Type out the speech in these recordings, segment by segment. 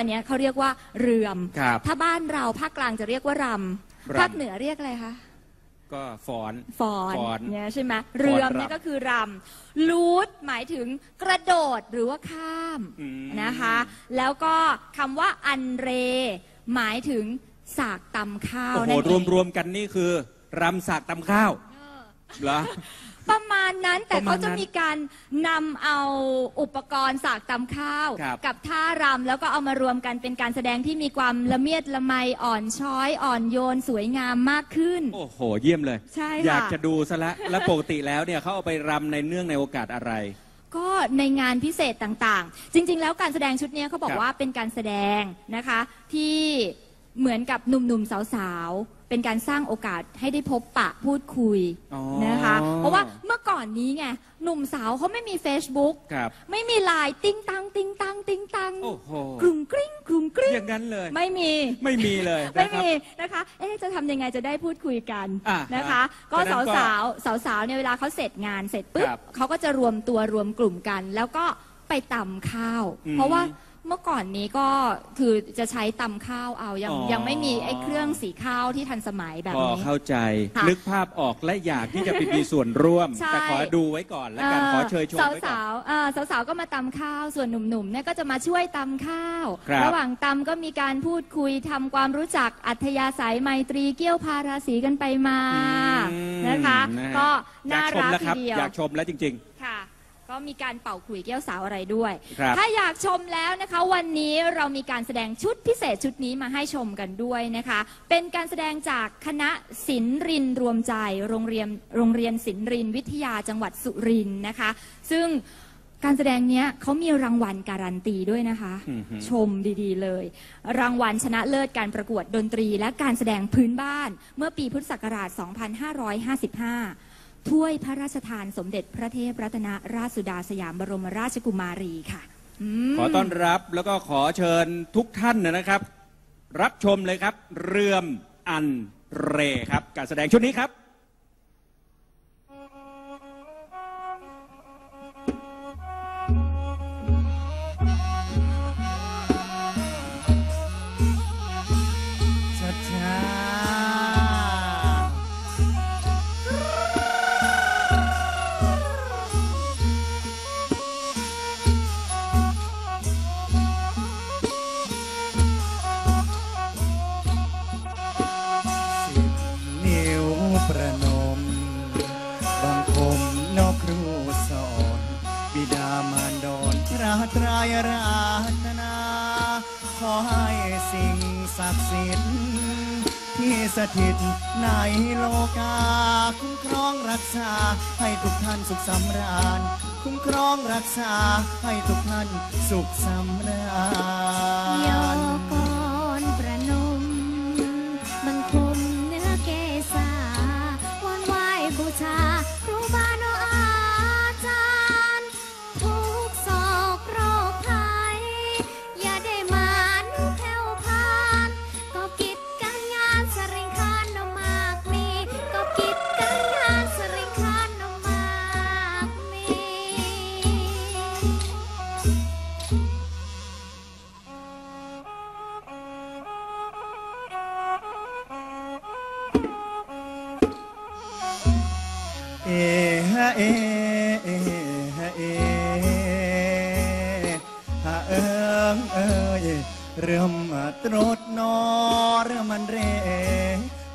อันเนี้ยเขาเรียกว่าเรือม ครับถ้าบ้านเราภาคกลางจะเรียกว่ารรำำ ภาคเหนือเรียกอะไรคะ ก็ฟ้อนฟ้อนฟ้อนเนี่ยใช่ไหมเรือมฟ้อนรำเนี่ยก็คือรำลูดหมายถึงกระโดดหรือว่าข้ามอืม นะคะ แล้วก็คำว่าอันเร หมายถึงสากตำข้าวโอ้โหนั่นเองรวมๆกันนี่คือรำสากตำข้าวเหรอ ประมาณนั้นแต่ประมาเขาณนั้นจะมีการนำเอาอุปกรณ์สากตำข้าว ครับ กับท่ารำแล้วก็เอามารวมกันเป็นการแสดงที่มีความละเมียดละไมอ่อนช้อยอ่อนโยนสวยงามมากขึ้น โอ้โห เยี่ยมเลย ใช่ค่ะ อยากจะดูซะละแล้วปกติแล้วเนี่ยเขาเอาไปรำในเนื่องในโอกาสอะไร ก็ในงานพิเศษต่างๆ จริง ๆ แล้วการแสดงชุดเนี้ยเขาบอคกรับว่าเป็นการแสดงนะคะ ที่ เหมือนกับหนุ่มๆสาวๆ เป็นการสร้างโอกาสให้ได้พบปะพูดคุยอ๋อนะคะ เพราะว่าเมื่อก่อนนี้ไงหนุ่มสาวเขาไม่มี Facebook ครับ ไม่มีไลน์ติ้งตังติ้งตังติ้งตังโอ้โหกรุงกริ้งกรุงกริ้งอย่างนั้นเลย ไม่มี ไม่มีเลยไม่นะครับ มีนะคะ เอ๊ะจะทำยังไงจะได้พูดคุยกันอะนะคะ ก็ฉะนั้สานวก็สาวสาวสาวๆเนี่ยเวลาเขาเสร็จงานเสร็จปุ๊บครับเขาก็จะรวมตัวรวมกลุ่มกัน แล้วก็ไปตำข้าว อืมเพราะว่า เมื่อก่อนนี้ก็คือจะใช้ตำข้าวเอายังอ๋อ ยังไม่มีไอ้เครื่องสีข้าวที่ทันสมัยแบบพอนี้ เข้าใจ ค่ะนึกภาพออกและอยากที่จะไปมีส่วนร่วม ใช่ แต่ขอดูไว้ก่อนแล้วกันขอเชยชมสาวไว้ก่อน สาวๆอ่าสาวๆ ก็มาตำข้าว ส่วนหนุ่มๆ เนี่ยก็จะมาช่วยตำข้าวครับระหว่างตำก็มีการพูดคุยทำความรู้จักอัธยาศัยไมตรีเกี้ยวพาราศีกันไปมาอืมนะคะ นะฮะ ก็อยาน่ากชมรักแล้วทีครับ เดียวอยากชมแล้วจริง ค่ะ ก็มีการเป่าขลุยแก้วสาวอะไรด้วย ครับ ถ้าอยากชมแล้วนะคะ วันนี้เรามีการแสดงชุดพิเศษชุดนี้มาให้ชมกันด้วยนะคะ เป็นการแสดงจากคณะศิลรินรวมใจโรงเรียนโรงเรียนศิลรินวิทยาจังหวัดสุรินทร์นะคะ ซึ่งการแสดงเนี้ยเขามีรางวัลการันตีด้วยนะคะ อือฮึ ชมดีๆเลย รางวัลชนะเลิศการประกวดดนตรีและการแสดงพื้นบ้านเมื่อปีพุทธศักราช 2555 ถ้วยพระราชทานสมเด็จพระเทพรัตนราชสุดาสยามบรมราชกุมารีค่ะมขอต้อนรับแล้วก็ขอเชิญทุกท่านนะครับ รับชมเลยครับ เรื่อมอันเรครับ การแสดงชุดนี้ครับ สถิต ในโลกา คุ้มครองรักษา ให้ทุกท่านสุขสำราญ คุ้มครองรักษา ให้ทุกท่านสุขสำราญ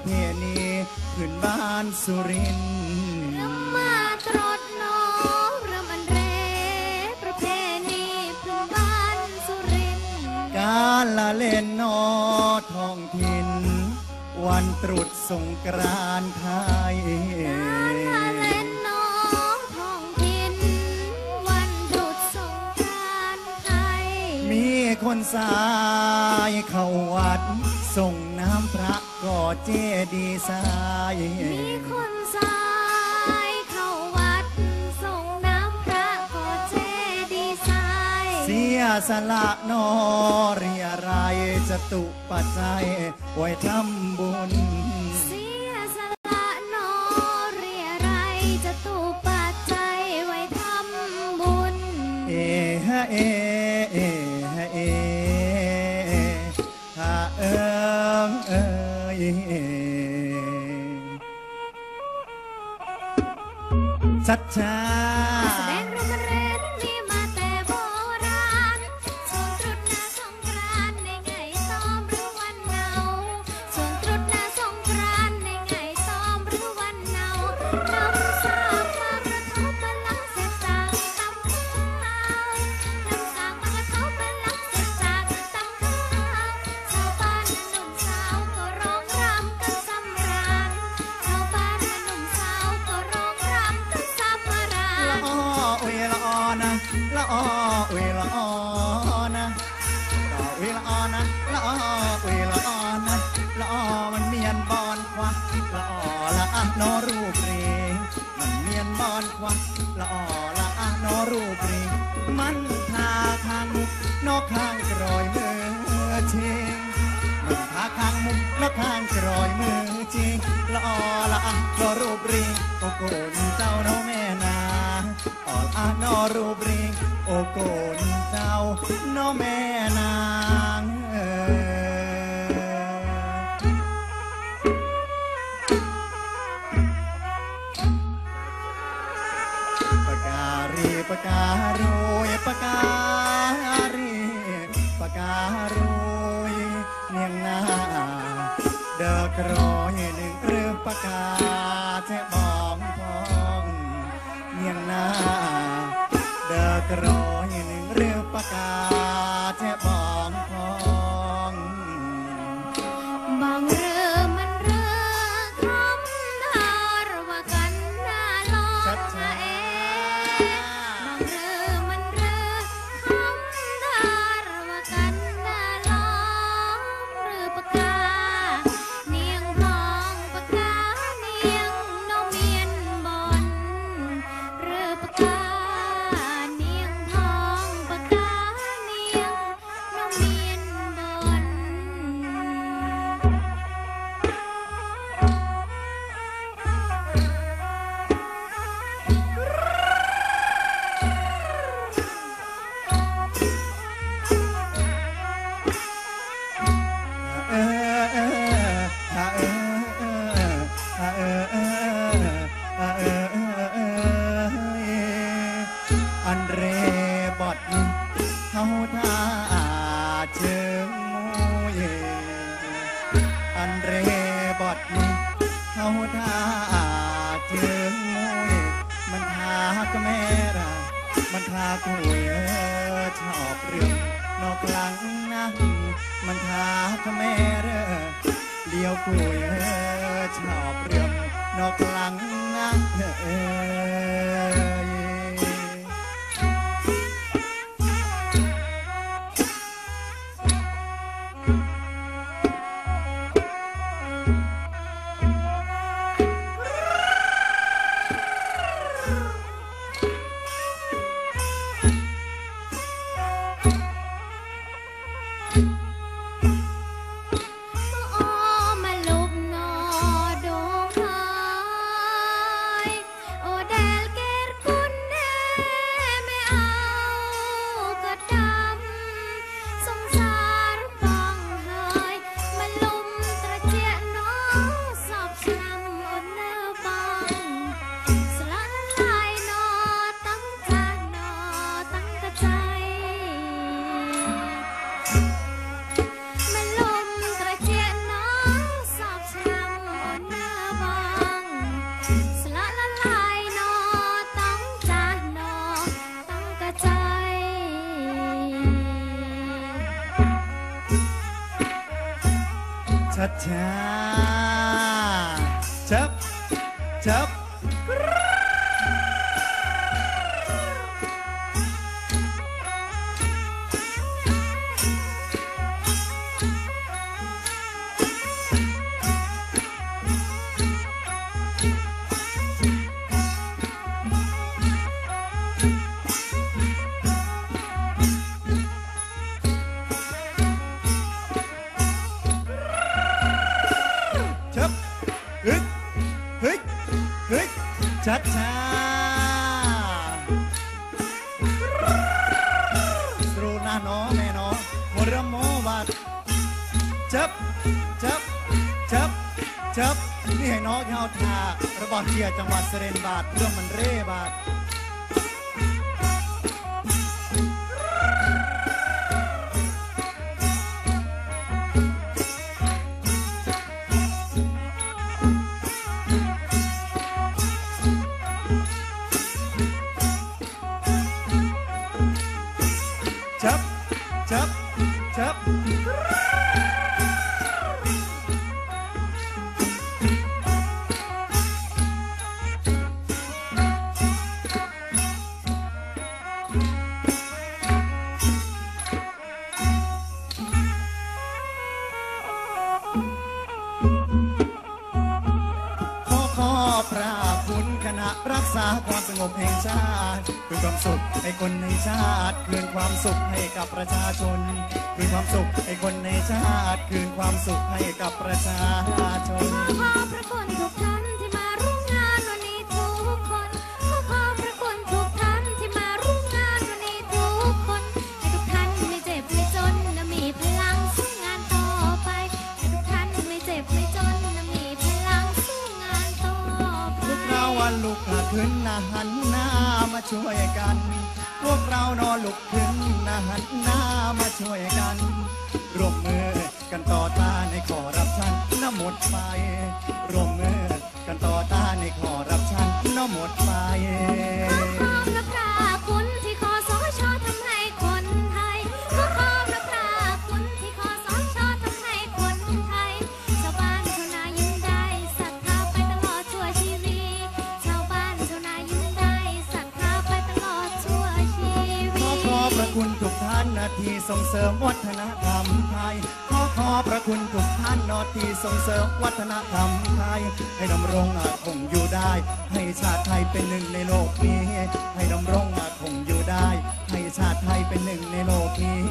ประเพณีพื้นบ้านสุรินทร์รำมาตรดน้องรำอันเรประเพณีพื้นบ้านสุรินทร์การละเล่นนอท้องถิ่น วันตรุษสงกรานต์ไทย การละเล่นน้องท้องถิ่นวันตรุษสงกรานต์ไทย มีคนสายเข้าวัด ส่งน้ำพระ ก่อเจดีย์ทรายมีคนสายเข้าวัด ส่งน้ำพระก่อเจดีย์ทราย เสียสละนอเรียรายจตุปัจจัยไว้ทำบุญ เสียสละนอเรียไรจะตูปัจจัยไว้ทำบุญ เอ Tata. กข้างกรอยมือจริงมันพาข้างมุมแล้วข้างกรอยมือจริงละอละอกรูปริงโอโกนเจ้าน้องแม่นาออละอันอรูปริงโอโกนเจ้าน้องแม่นา ក្រញនឹងរឿងបកាទេបងផងញៀងណាដើក្រញនឹងរឿងបកា อกหลังนะมันหาทำแม่เรอเดียวกูเออชอบเรื่องนอกหลังนะเออ cha tap tap. ชัดชสรูน้าน้อแม่น้อมรมอบัดจับจับจับจับนี่ให้น้องเฮาทาระบอดเชียจังหวัดสเรนบาทเรื่องมันเร่บาท ให้คนในชาติคืนความสุขให้กับประชาชน คืนความสุขให้คนในชาติคืนความสุขให้กับประชาชน ขอขอบพระคุณทุกท่านที่มาร่วมงานวันนี้ทุกคนขอขอบพระคุณทุกท่านที่มาร่วมงานวันนี้ทุกคนให้ทุกท่านไม่เจ็บไม่จนและมีพลังสู้งานต่อไปให้ทุกท่านไม่เจ็บไม่จนและมีพลังสู้งานต่อไปพวกเราวันลุกขึ้นนะหันหน้ามาช่วยกัน วกเรานอนลุกขึ้นนะหันหน้ามาช่วยกันร่วมมือกันต่อต้านในขอรับชันน้ำหมดไปร่วมมือ คุณทุกท่านนาทีส่งเสริมวัฒนธรรมไทย ขอขอบพระคุณทุกท่านนาทีส่งเสริมวัฒนธรรมไทย ให้ดำรงคงอยู่ได้ ให้ชาติไทยเป็นหนึ่งในโลกนี้ ให้ดำรงคงอยู่ได้ ให้ชาติไทยเป็นหนึ่งในโลกนี้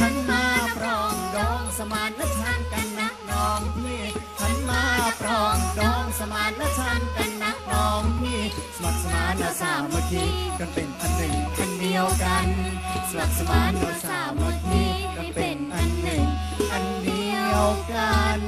ขันมาปรองดองสมานฉันกันนักน้องพี่ขันมาปรองดองสมานฉันกันนักน้อง สาสามัคคีกันเป็นอันหนึ่งอันเดียวกันสมัครสมานสามัคคีกันเป็นอันหนึ่งอันเดียวกัน